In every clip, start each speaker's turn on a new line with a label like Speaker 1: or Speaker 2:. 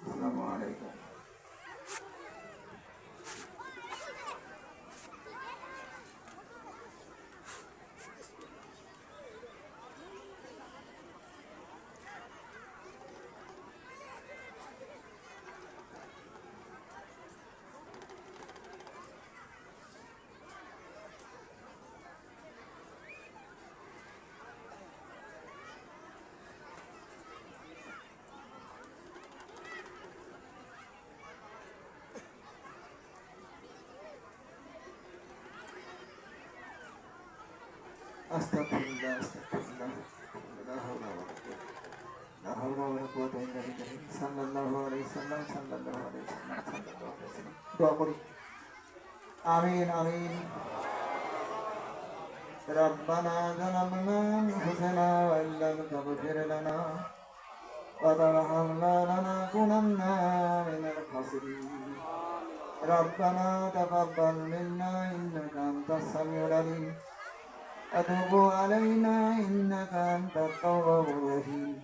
Speaker 1: আসসালামু আলাইকুম। আস্তাগফিরুল্লাহ আস্তাগফিরুল্লাহ লা হাওলা ওয়ালা কুওয়াতা লা হাওলা ওয়ালা কুওয়াতা ইল্লা বিল্লাহ সাল্লাল্লাহু আলাইহি সাল্লাম সাল্লাল্লাহু আলাইহি সাল্লাম সাল্লাল্লাহু আলাইহি সাল্লাম দোয়া করি আমিন আমিন ربنا ظلمنا أنفسنا وإن لم تغفر لنا وترحمنا لنكونن من الخاسرين ربنا تقبل منا إنك أنت السميع العليم أتوب علينا إنك أنت التواب الرحيم.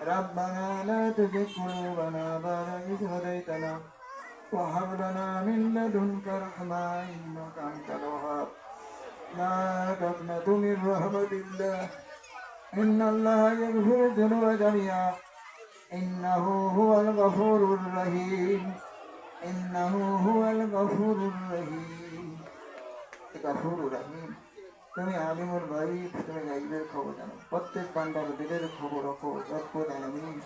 Speaker 1: ربنا لا تزغ قلوبنا بعد إذ هديتنا وهب لنا من لدنك رحمة إنك أنت الوهاب. لا تقنط من رحمة الله. إن الله يغفر الذنوب جميعا. إنه هو الغفور الرحيم. إنه هو الغفور الرحيم. غفور رحيم তুমি আলিমুল গাইব তুমি গাইবের খবর জানো। প্রত্যেক বান্দার দিলের খবর রাখো রব্বুল আলামিন।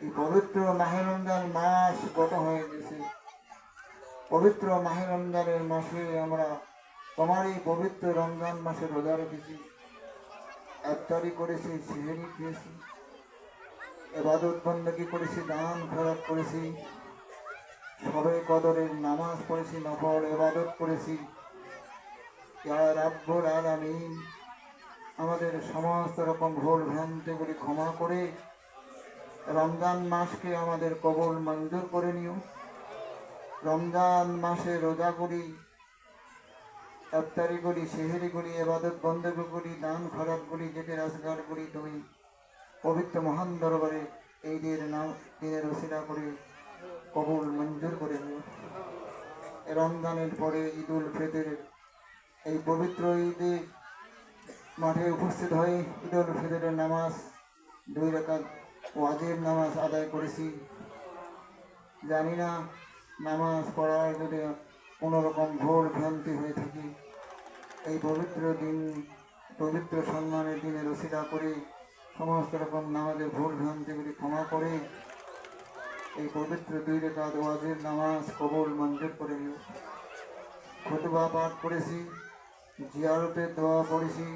Speaker 1: এই পবিত্র মাহে রমজান মাস গত হয়ে গেছে। পবিত্র মাহে রমজানের মাসে আমরা তোমার এই পবিত্র রমজান মাসে রোজা রেখেছি। একটারি করেছি, সিহেরি খেয়েছি। এবাদত বন্দী করেছি, দান খরচ করেছি। সবে কদরের নামাজ পড়েছি, নফল এবাদত করেছি। আমাদের সমস্ত রকম ভুল ভ্রান্তিগুলি ক্ষমা করে রমজান মাসকে আমাদের কবল মঞ্জুর করে নিও। রমজান মাসে রোজা করি আফতারি করি সেহেরি করি এবাদত বন্ধক করি দান খরাত করি যেতে রাজগার করি তুমি পবিত্র মহান দরবারে এই দিনের নাম, দিনের রসিলা করে কবুল মঞ্জুর করে নিও। রমজানের পরে ঈদুল ফিতরের এই পবিত্র ঈদে মাঠে উপস্থিত হয়ে ঈদুল ফিতরের নামাজ দুই রেখাত ওয়াজিব নামাজ আদায় করেছি। জানি না নামাজ পড়ার যদি কোনো রকম ভুল ভ্রান্তি হয়ে থাকে, এই পবিত্র দিন, পবিত্র সম্মানের দিনে রসিদা করে সমস্ত রকম নামাজের ভুল ভ্রান্তিগুলি ক্ষমা করে এই পবিত্র দুই রেখাত ওয়াজিব নামাজ কবুল মঞ্জুর করে খুতবা পাঠ করেছি। জিয়ারতের দোয়া পড়েছি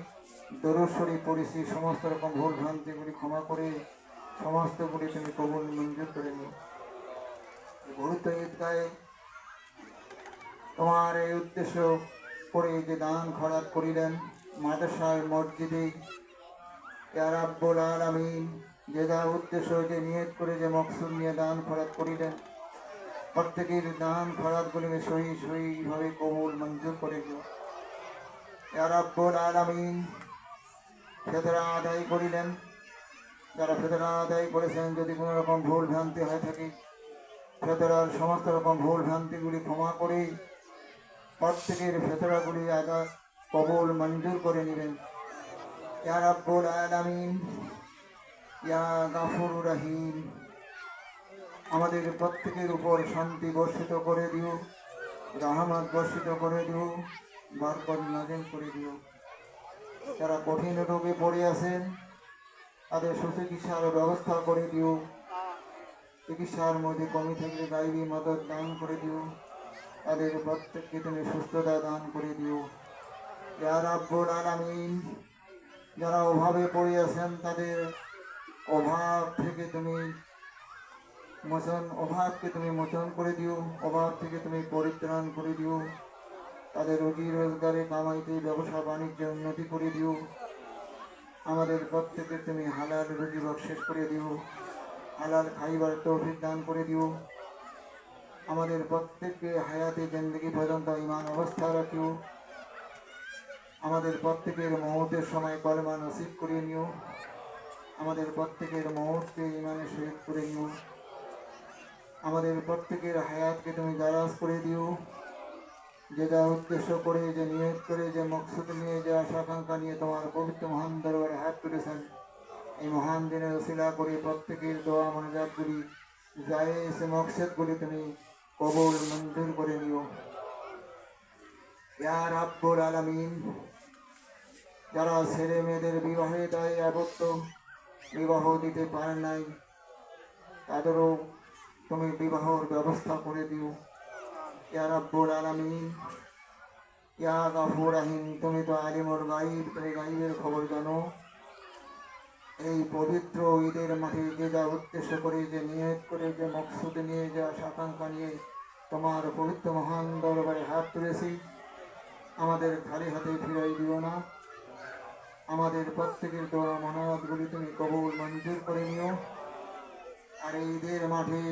Speaker 1: দরশ্বরী পড়েছি, সমস্ত রকম ভুল ভ্রান্তিগুলি ক্ষমা করে, সমস্তগুলি তুমি কবুল মঞ্জুর করে নিও। গুরুত্ব ঈদগাহে তোমার এই উদ্দেশ্য করে যে দান খরাত করিলেন মাদ্রাসায় মসজিদে ইয়ারাব্বুল আলামিন, যে যা উদ্দেশ্য, যে নিয়ত করে, যে মকসুদ নিয়ে দান খরাত করিলেন, প্রত্যেকের দান খরাতগুলিকে সহি সহিভাবে কবুল মঞ্জুর করে দিও ইয়ারাব্বুল আলামিন ফেতরা আদায় করিলেন। যারা ফেতরা আদায় করেছেন, যদি কোনো রকম ভুল ভ্রান্তি হয়ে থাকে, ফেতরার সমস্ত রকম ভুল ভ্রান্তিগুলি ক্ষমা করে প্রত্যেকের ফেতরাগুলি আদা কবুল মঞ্জুর করে নেবেন। ইয়া রাব্বুল আলামিন ইয়া গাফুর রহিম, আমাদের প্রত্যেকের উপর শান্তি বর্ষিত করে দিও, রহমত বর্ষিত করে দিও। বরকত নাজিল করে দিও। যারা কঠিন রোগে পড়ে আছেন, তাদের সুচিকিৎসার ব্যবস্থা করে দিও। চিকিৎসার মধ্যে কমি থাকলে গাইবী মদত দান করে দিও। তাদের প্রত্যেককে তুমি সুস্থতা দান করে দিও। ইয়া রাব্বুল আলামিন, যারা অভাবে পড়ে আছেন, তাদের অভাব থেকে তুমি মোচন, অভাবকে তুমি মোচন করে দিও। অভাব থেকে তুমি পরিত্রাণ করে দিও। তাদের রুজি রোজগারে কামাইতে ব্যবসা বাণিজ্যে উন্নতি করে দিও। আমাদের প্রত্যেকে তুমি হালাল রুজি বকশেষ করে দিও। হালাল খাইবার তৌফিক দান করে দিও। আমাদের প্রত্যেককে হায়াতে জিন্দগি পর্যন্ত ইমান অবস্থা রাখিও। আমাদের প্রত্যেকের মহতের সময় কলমা নসিব করে নিও। আমাদের প্রত্যেকের মুহূর্তে ইমানের সহিত করে নিও। আমাদের প্রত্যেকের হায়াতকে তুমি দারাজ করে দিও। যে যা উদ্দেশ্য করে যে নিয়োগ করে যে, মকসুদ নিয়ে যে আশা আকাঙ্ক্ষা নিয়ে তোমার পবিত্র মহান দরবারে হাত তুলেছেন, এই মহান দিনের ওসিলা করে প্রত্যেকের দোয়া মনোজাতগুলি যায় এসে মকসদগুলি তুমি কবল মঞ্জুর করে নিও। ইয়া রাব্বুল আলামিন, যারা ছেলে মেয়েদের বিবাহে দায় আবদ্ধ বিবাহ দিতে পারেন নাই, তাদেরও তুমি বিবাহর ব্যবস্থা করে দিও। ইয়া তুমি তো আলিমুল গাইব তুমি গাইবের খবর জানো। এই পবিত্র ঈদের মাঠে যে যা উদ্দেশ্য করে, যে নিয়ত করে, যে মকসুদ নিয়ে, যা আকাঙ্ক্ষা নিয়ে তোমার পবিত্র মহান দরবারে হাত তুলেছি, আমাদের খালি হাতে ফিরাই দিও না। আমাদের প্রত্যেকের দোয়া মনোয়াদগুলি তুমি কবুল, মঞ্জুর করে নিও। আর ঈদের মাঠে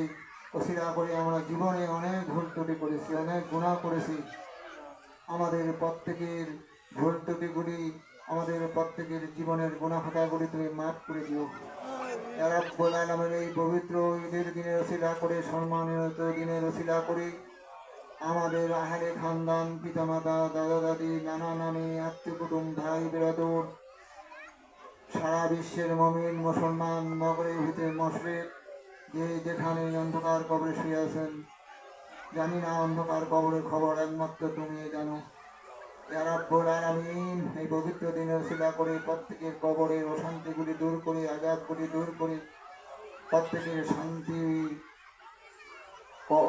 Speaker 1: অসিরা করে আমরা জীবনে অনেক ভুল ত্রুটি করেছি, অনেক গুণা করেছি। আমাদের প্রত্যেকের ভুল ত্রুটিগুলি আমাদের প্রত্যেকের জীবনের গুণা খাতাগুলি তুমি মাফ করে দিও। আলামিন এই পবিত্র ঈদের দিনে রসিলা করে, সম্মানিত দিনে রসিলা করে আমাদের আহারে খানদান, পিতামাতা দাদা দাদি নানা নানি আত্মীয় কুটুম ভাই বেরাদর সারা বিশ্বের মমিন, মুসলমান মগরে ভিতরে মশরেক যে যেখানে অন্ধকার কবরে শুয়ে আছেন, জানি না অন্ধকার কবরের খবর একমাত্র তুমি জানো। ইয়ারাব্বুল আলামিন, এই পবিত্র দিনে শিলা করে প্রত্যেকের কবরের অশান্তিগুলি দূর করে আজাবগুলি দূর করে, প্রত্যেকের শান্তি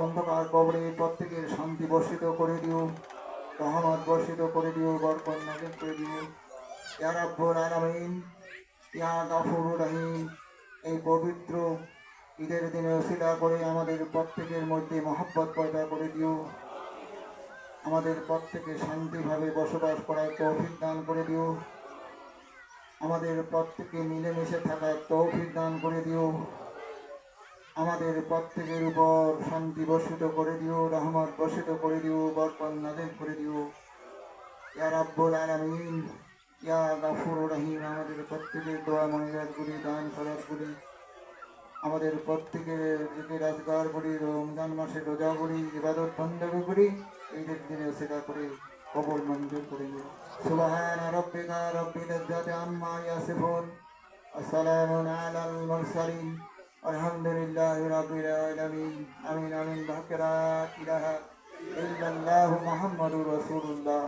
Speaker 1: অন্ধকার কবরে প্রত্যেকের শান্তি বর্ষিত করে দিও, রহমত বর্ষিত করে দিও, বরকত নাজিল করে দিও। ইয়া রাব্বুল আলামিন, ইয়া গাফুর রহিম, এই পবিত্র ঈদের দিনে অশিলা করে আমাদের প্রত্যেকের মধ্যে মহব্বত পয়দা করে দিও। আমাদের প্রত্যেকে শান্তিভাবে বসবাস করার তৌফিক দান করে দিও। আমাদের প্রত্যেকে মিলেমিশে থাকার তৌফিক দান করে দিও। আমাদের প্রত্যেকের উপর শান্তি বর্ষিত করে দিও, রহমত বর্ষিত করে দিও, বরকত নাজিল করে দিও। ইয়া রাব্বুল আলামিন, ইয়া গাফুর রহিম, আমাদের প্রত্যেকের দোয়া মনিরাতগুলি, দান খরচগুলি আমাদের প্রত্যেকের যে রাজগারগুলি রমজান মাসে রোজাগুলি ইবাদত বন্ধগুলি ঈদের দিনে সেটা করে কবর মঞ্জুর করে দিও সুবহান রব্বিকা রব্বিল ইজ্জাতি আম্মা ইয়াসিফুন। আসসালামু আলাল মুরসালিন। আলহামদুলিল্লাহি রাব্বিল আলামিন। আমিন আমিন বাকরা ইলাহা ইল্লাল্লাহু মুহাম্মাদুর রাসূলুল্লাহ।